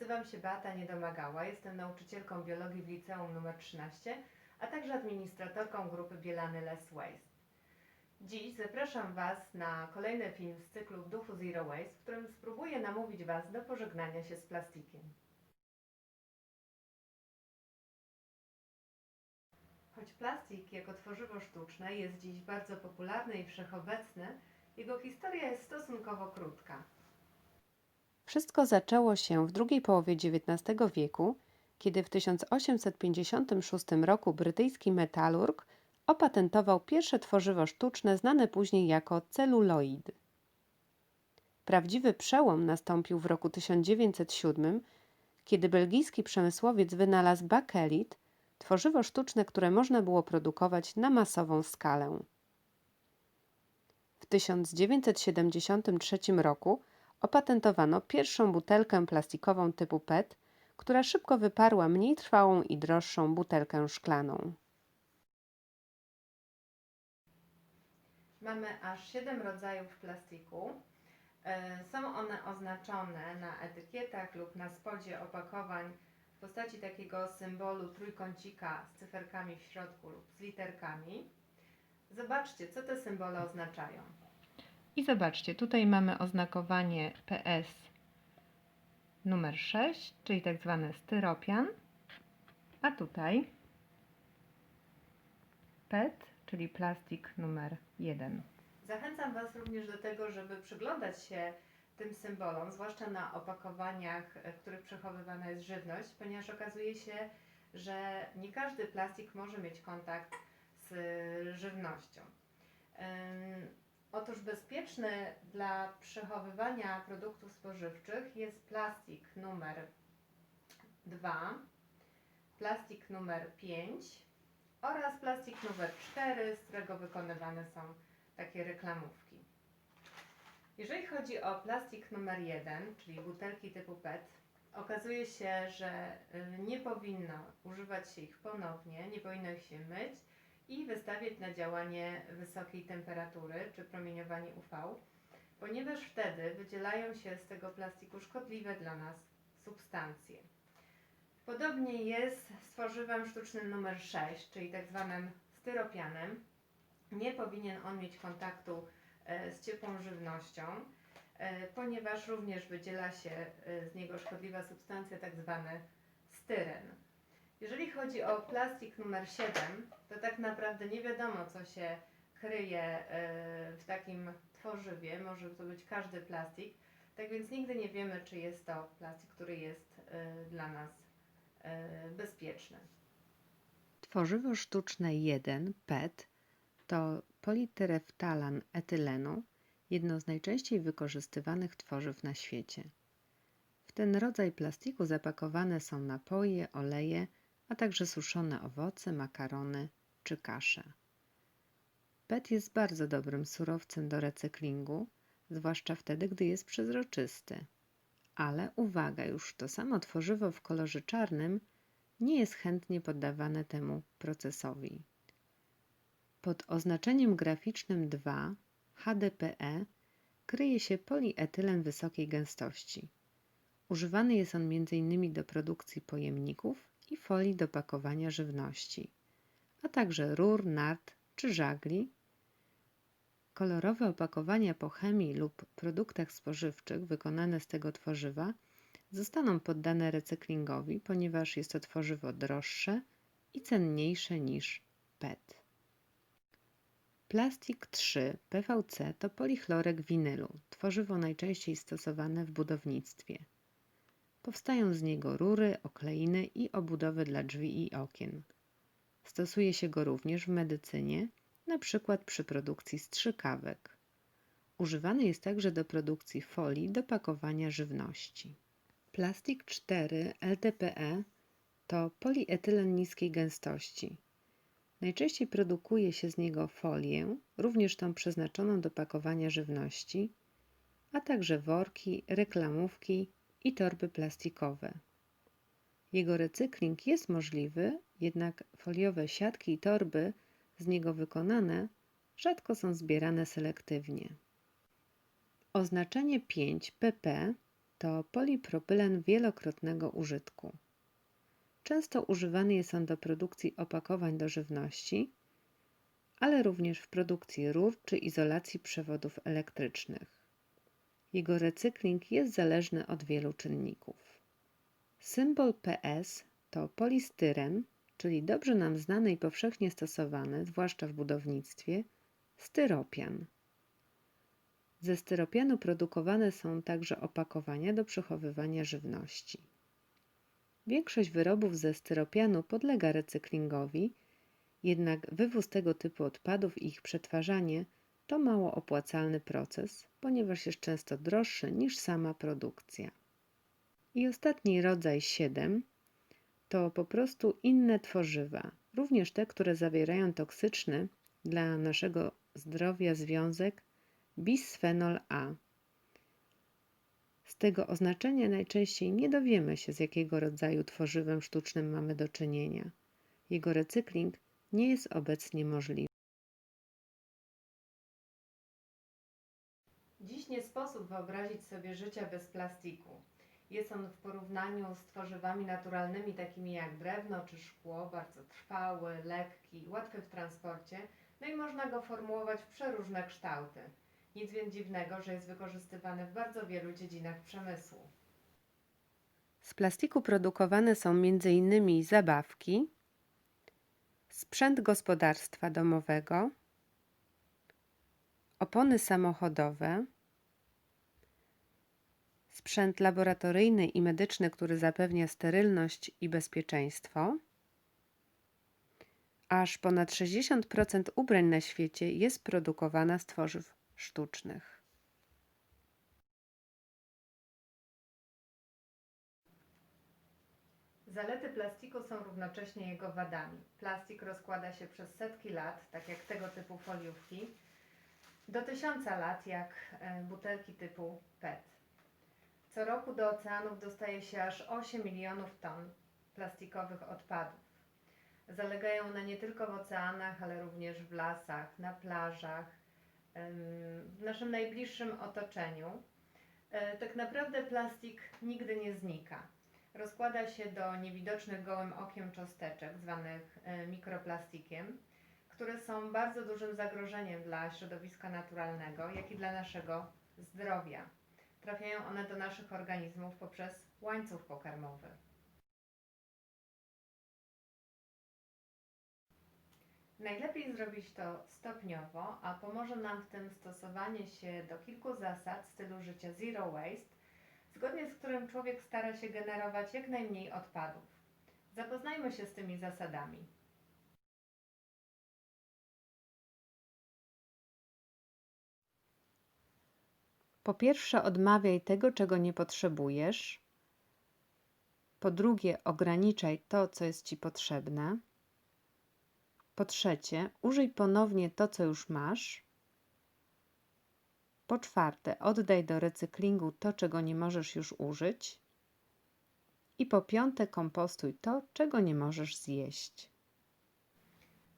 Nazywam się Beata Niedomagała, jestem nauczycielką biologii w liceum nr 13, a także administratorką grupy Bielany Less Waste. Dziś zapraszam Was na kolejny film z cyklu w duchu Zero Waste, w którym spróbuję namówić Was do pożegnania się z plastikiem. Choć plastik jako tworzywo sztuczne jest dziś bardzo popularny i wszechobecny, jego historia jest stosunkowo krótka. Wszystko zaczęło się w drugiej połowie XIX wieku, kiedy w 1856 roku brytyjski metalurg opatentował pierwsze tworzywo sztuczne znane później jako celuloid. Prawdziwy przełom nastąpił w roku 1907, kiedy belgijski przemysłowiec wynalazł bakelit, tworzywo sztuczne, które można było produkować na masową skalę. W 1973 roku opatentowano pierwszą butelkę plastikową typu PET, która szybko wyparła mniej trwałą i droższą butelkę szklaną. Mamy aż 7 rodzajów plastiku. E, Są one oznaczone na etykietach lub na spodzie opakowań w postaci takiego symbolu trójkącika z cyferkami w środku lub z literkami. Zobaczcie, co te symbole oznaczają. I zobaczcie, tutaj mamy oznakowanie PS numer 6, czyli tak zwany styropian, a tutaj PET, czyli plastik numer 1. Zachęcam Was również do tego, żeby przyglądać się tym symbolom, zwłaszcza na opakowaniach, w których przechowywana jest żywność, ponieważ okazuje się, że nie każdy plastik może mieć kontakt z żywnością. Otóż bezpieczny dla przechowywania produktów spożywczych jest plastik numer 2, plastik numer 5 oraz plastik numer 4, z którego wykonywane są takie reklamówki. Jeżeli chodzi o plastik numer 1, czyli butelki typu PET, okazuje się, że y, nie powinno używać się ich ponownie, nie powinno ich się myć i wystawiać na działanie wysokiej temperatury czy promieniowanie UV, ponieważ wtedy wydzielają się z tego plastiku szkodliwe dla nas substancje. Podobnie jest z tworzywem sztucznym numer 6, czyli tak zwanym styropianem. Nie powinien on mieć kontaktu e, z ciepłą żywnością, e, ponieważ również wydziela się e, z niego szkodliwa substancja, tak zwany styren. Jeżeli chodzi o plastik numer 7, to tak naprawdę nie wiadomo, co się kryje e, w takim tworzywie. Może to być każdy plastik. Tak więc nigdy nie wiemy, czy jest to plastik, który jest e, dla nas e, bezpieczny. Tworzywo sztuczne 1 PET to polityreftalan etylenu, jedno z najczęściej wykorzystywanych tworzyw na świecie. W ten rodzaj plastiku zapakowane są napoje, oleje, a także suszone owoce, makarony czy kasze. PET jest bardzo dobrym surowcem do recyklingu, zwłaszcza wtedy, gdy jest przezroczysty. Ale uwaga, już to samo tworzywo w kolorze czarnym nie jest chętnie poddawane temu procesowi. Pod oznaczeniem graficznym 2 HDPE kryje się polietylen wysokiej gęstości. Używany jest on m.in. do produkcji pojemników i folii do pakowania żywności, a także rur, nart czy żagli. Kolorowe opakowania po chemii lub produktach spożywczych wykonane z tego tworzywa zostaną poddane recyklingowi, ponieważ jest to tworzywo droższe i cenniejsze niż PET. Plastik 3 PVC to polichlorek winylu, tworzywo najczęściej stosowane w budownictwie. Powstają z niego rury, okleiny i obudowy dla drzwi i okien. Stosuje się go również w medycynie, przykład przy produkcji strzykawek. Używany jest także do produkcji folii do pakowania żywności. Plastik 4 LTPE to polietylen niskiej gęstości. Najczęściej produkuje się z niego folię, również tą przeznaczoną do pakowania żywności, a także worki, reklamówki i torby plastikowe. Jego recykling jest możliwy, jednak foliowe siatki i torby z niego wykonane rzadko są zbierane selektywnie. Oznaczenie 5 pp to polipropylen wielokrotnego użytku. Często używany jest on do produkcji opakowań do żywności, ale również w produkcji rur czy izolacji przewodów elektrycznych. Jego recykling jest zależny od wielu czynników. Symbol PS to polistyren, czyli dobrze nam znany i powszechnie stosowany, zwłaszcza w budownictwie, styropian. Ze styropianu produkowane są także opakowania do przechowywania żywności. Większość wyrobów ze styropianu podlega recyklingowi, jednak wywóz tego typu odpadów i ich przetwarzanie to mało opłacalny proces, ponieważ jest często droższy niż sama produkcja. I ostatni rodzaj 7 to po prostu inne tworzywa, również te, które zawierają toksyczny dla naszego zdrowia związek bisfenol A. Z tego oznaczenia najczęściej nie dowiemy się, z jakiego rodzaju tworzywem sztucznym mamy do czynienia. Jego recykling nie jest obecnie możliwy. Nie sposób wyobrazić sobie życia bez plastiku. Jest on w porównaniu z tworzywami naturalnymi, takimi jak drewno czy szkło, bardzo trwały, lekki, łatwy w transporcie, no i można go formułować w przeróżne kształty. Nic więc dziwnego, że jest wykorzystywany w bardzo wielu dziedzinach przemysłu. Z plastiku produkowane są m.in. zabawki, sprzęt gospodarstwa domowego, opony samochodowe, sprzęt laboratoryjny i medyczny, który zapewnia sterylność i bezpieczeństwo. Aż ponad 60% ubrań na świecie jest produkowana z tworzyw sztucznych. Zalety plastiku są równocześnie jego wadami. Plastik rozkłada się przez setki lat, tak jak tego typu foliówki, do tysiąca lat, jak e, butelki typu PET. Co roku do oceanów dostaje się aż 8 milionów ton plastikowych odpadów. Zalegają one nie tylko w oceanach, ale również w lasach, na plażach, w naszym najbliższym otoczeniu. E, Tak naprawdę plastik nigdy nie znika. Rozkłada się do niewidocznych gołym okiem cząsteczek, zwanych e, mikroplastikiem, które są bardzo dużym zagrożeniem dla środowiska naturalnego, jak i dla naszego zdrowia. Trafiają one do naszych organizmów poprzez łańcuch pokarmowy. Najlepiej zrobić to stopniowo, a pomoże nam w tym stosowanie się do kilku zasad stylu życia zero waste, zgodnie z którym człowiek stara się generować jak najmniej odpadów. Zapoznajmy się z tymi zasadami. Po pierwsze, odmawiaj tego, czego nie potrzebujesz. Po drugie, ograniczaj to, co jest ci potrzebne. Po trzecie, użyj ponownie to, co już masz. Po czwarte, oddaj do recyklingu to, czego nie możesz już użyć. I po piąte, kompostuj to, czego nie możesz zjeść.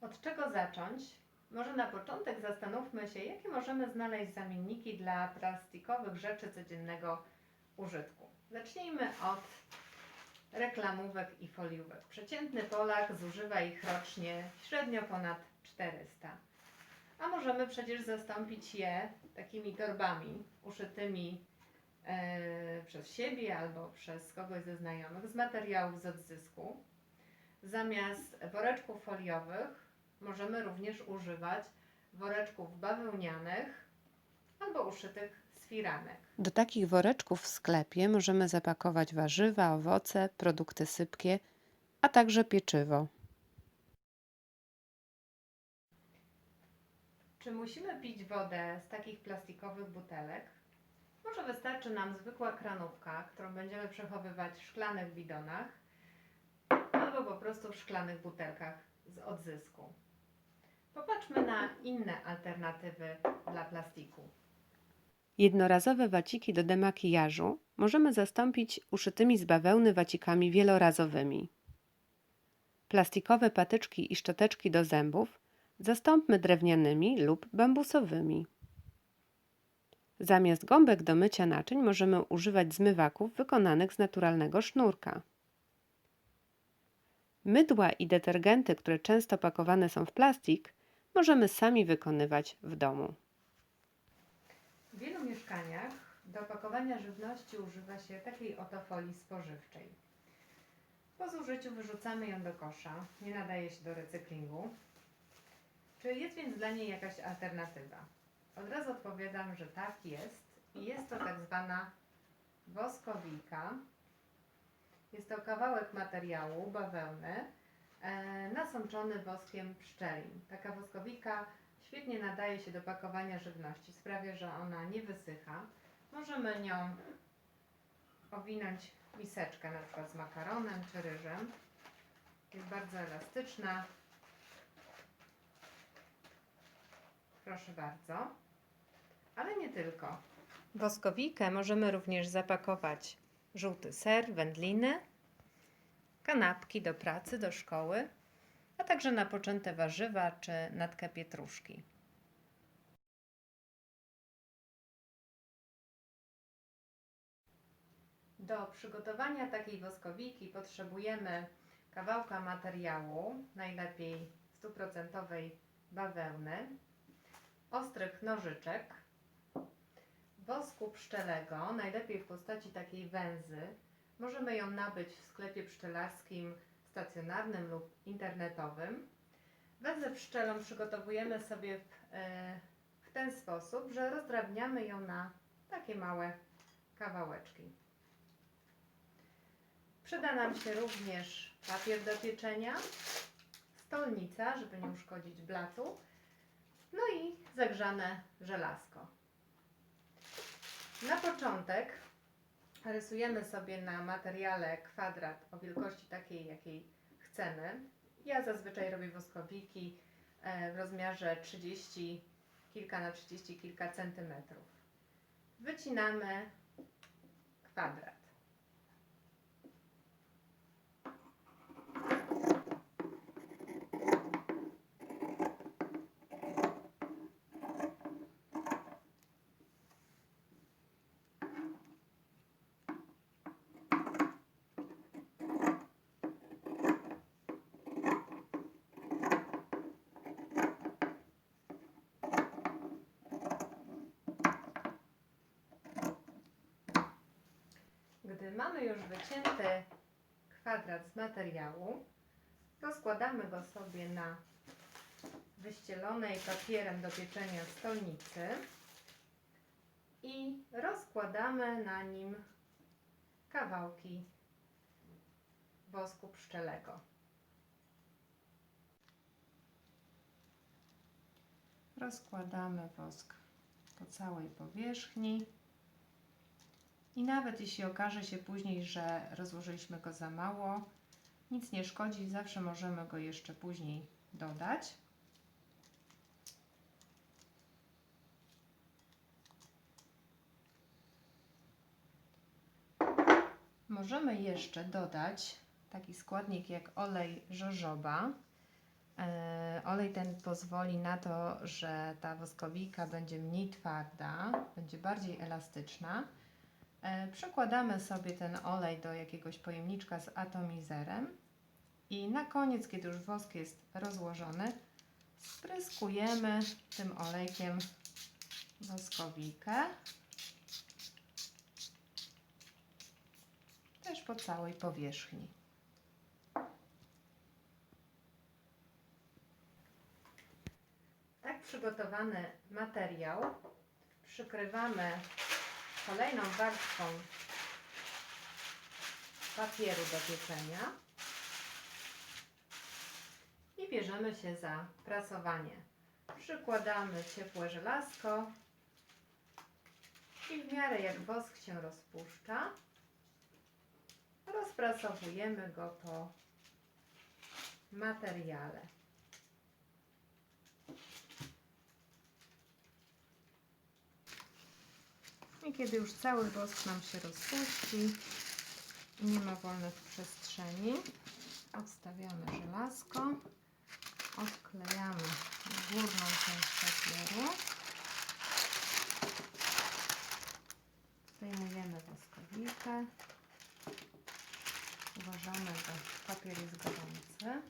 Od czego zacząć? Może na początek zastanówmy się, jakie możemy znaleźć zamienniki dla plastikowych rzeczy codziennego użytku. Zacznijmy od reklamówek i foliówek. Przeciętny Polak zużywa ich rocznie średnio ponad 400. A możemy przecież zastąpić je takimi torbami uszytymi e, przez siebie albo przez kogoś ze znajomych z materiałów z odzysku. Zamiast woreczków foliowych możemy również używać woreczków bawełnianych albo uszytych z firanek. Do takich woreczków w sklepie możemy zapakować warzywa, owoce, produkty sypkie, a także pieczywo. Czy musimy pić wodę z takich plastikowych butelek? Może wystarczy nam zwykła kranówka, którą będziemy przechowywać w szklanych bidonach albo po prostu w szklanych butelkach z odzysku. Popatrzmy na inne alternatywy dla plastiku. Jednorazowe waciki do demakijażu możemy zastąpić uszytymi z bawełny wacikami wielorazowymi. Plastikowe patyczki i szczoteczki do zębów zastąpmy drewnianymi lub bambusowymi. Zamiast gąbek do mycia naczyń możemy używać zmywaków wykonanych z naturalnego sznurka. Mydła i detergenty, które często pakowane są w plastik, możemy sami wykonywać w domu. W wielu mieszkaniach do pakowania żywności używa się takiej oto folii spożywczej. Po zużyciu wyrzucamy ją do kosza, nie nadaje się do recyklingu. Czy jest więc dla niej jakaś alternatywa? Od razu odpowiadam, że tak jest jest to tak zwana woskowika. Jest to kawałek materiału, bawełny, nasączony woskiem pszczelim. Taka woskowika świetnie nadaje się do pakowania żywności, sprawia, że ona nie wysycha. Możemy nią owinąć miseczkę na przykład z makaronem czy ryżem. Jest bardzo elastyczna. Proszę bardzo. Ale nie tylko. Woskowikę możemy również zapakować żółty ser, wędliny, kanapki do pracy, do szkoły, a także napoczęte warzywa czy natkę pietruszki. Do przygotowania takiej woskowiki potrzebujemy kawałka materiału, najlepiej stuprocentowej bawełny, ostrych nożyczek, wosku pszczelego, najlepiej w postaci takiej węzy. Możemy ją nabyć w sklepie pszczelarskim stacjonarnym lub internetowym. Węzę pszczelą przygotowujemy sobie w, e, w ten sposób, że rozdrabniamy ją na takie małe kawałeczki. Przyda nam się również papier do pieczenia, stolnica, żeby nie uszkodzić blatu, no i zagrzane żelazko. Na początek rysujemy sobie na materiale kwadrat o wielkości takiej, jakiej chcemy. Ja zazwyczaj robię woskowiki e, w rozmiarze 30 kilka na 30 kilka centymetrów. Wycinamy kwadrat. Gdy mamy już wycięty kwadrat z materiału, rozkładamy go sobie na wyścielonej papierem do pieczenia stolnicy i rozkładamy na nim kawałki wosku pszczelego. Rozkładamy wosk po całej powierzchni. I nawet jeśli okaże się później, że rozłożyliśmy go za mało, nic nie szkodzi, zawsze możemy go jeszcze później dodać. Możemy jeszcze dodać taki składnik jak olej żożoba. E, Olej ten pozwoli na to, że ta woskowika będzie mniej twarda, będzie bardziej elastyczna. E, Przekładamy sobie ten olej do jakiegoś pojemniczka z atomizerem i na koniec, kiedy już wosk jest rozłożony, spryskujemy tym olejkiem woskowikę. Też po całej powierzchni. Tak przygotowany materiał przykrywamy kolejną warstwą papieru do pieczenia i bierzemy się za prasowanie. Przykładamy ciepłe żelazko i w miarę jak wosk się rozpuszcza, rozprasowujemy go po materiale. I kiedy już cały wosk nam się rozpuści i nie ma wolnych przestrzeni, odstawiamy żelazko, odklejamy górną część papieru woskowicę. Uważamy, że papier jest gorący.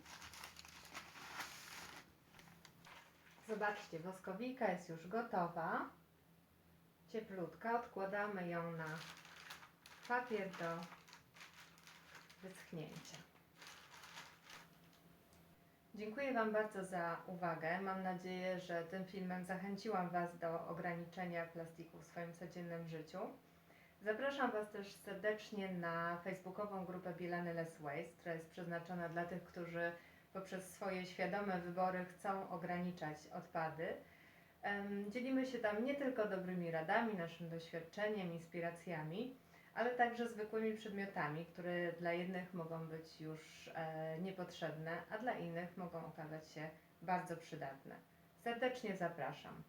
Zobaczcie, woskowika jest już gotowa. Cieplutka. Odkładamy ją na papier do wyschnięcia. Dziękuję Wam bardzo za uwagę. Mam nadzieję, że tym filmem zachęciłam Was do ograniczenia plastiku w swoim codziennym życiu. Zapraszam Was też serdecznie na facebookową grupę Bielany Less Waste, która jest przeznaczona dla tych, którzy poprzez swoje świadome wybory chcą ograniczać odpady. Dzielimy się tam nie tylko dobrymi radami, naszym doświadczeniem, inspiracjami, ale także zwykłymi przedmiotami, które dla jednych mogą być już e, niepotrzebne, a dla innych mogą okazać się bardzo przydatne. Serdecznie zapraszam.